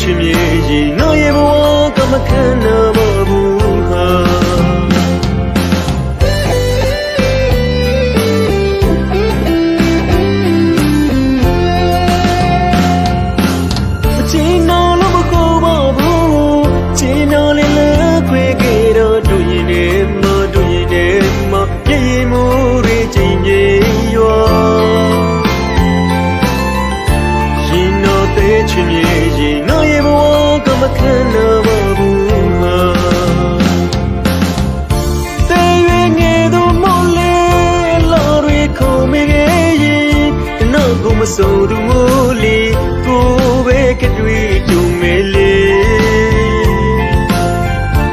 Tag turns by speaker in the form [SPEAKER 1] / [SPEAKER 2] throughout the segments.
[SPEAKER 1] ချင်မြေကြီးငါရဲ့ဘဝကမခံနိုင် မဆုံးသူမို့လေကိုပဲကတွေ့ကြုံမဲလေ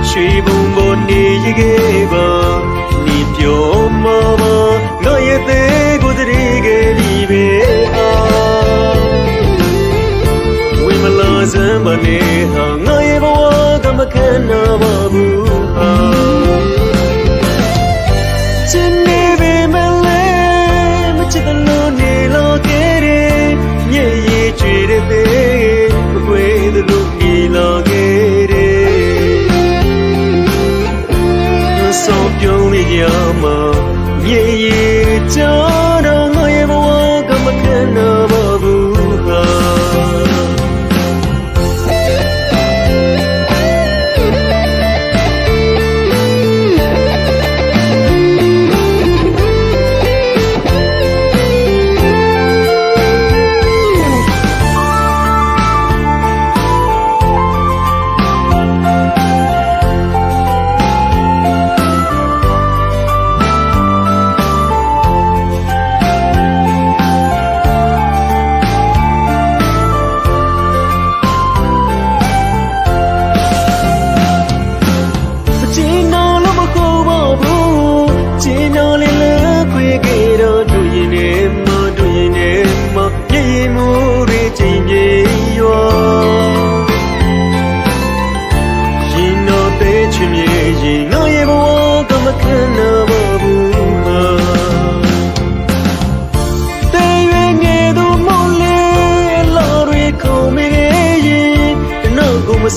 [SPEAKER 1] ရွှေဘုံပေါ်နေရခဲ့ 也依旧。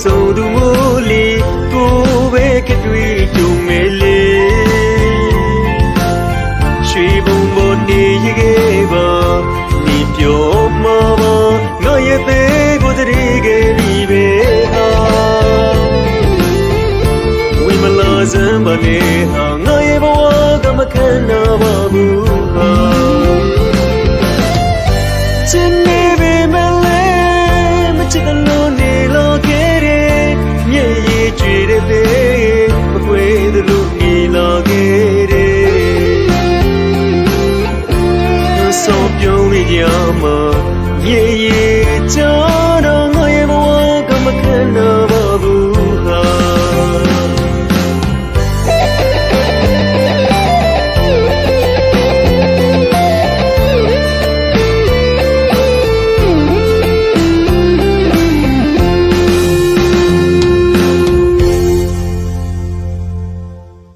[SPEAKER 1] ဆိုသူလေကိုပဲကတွေ့ကြုံမေလေရွှေဘုံဘုံနေရဲ့ပါဒီပြောမမငါရဲ့သေးကိုတရေကလေးပဲဟာဝိမလာစံပါနေဟာငါရဲ့ဘဝကမခံနာ ပြုံးလေးကြမှာရေရေကြော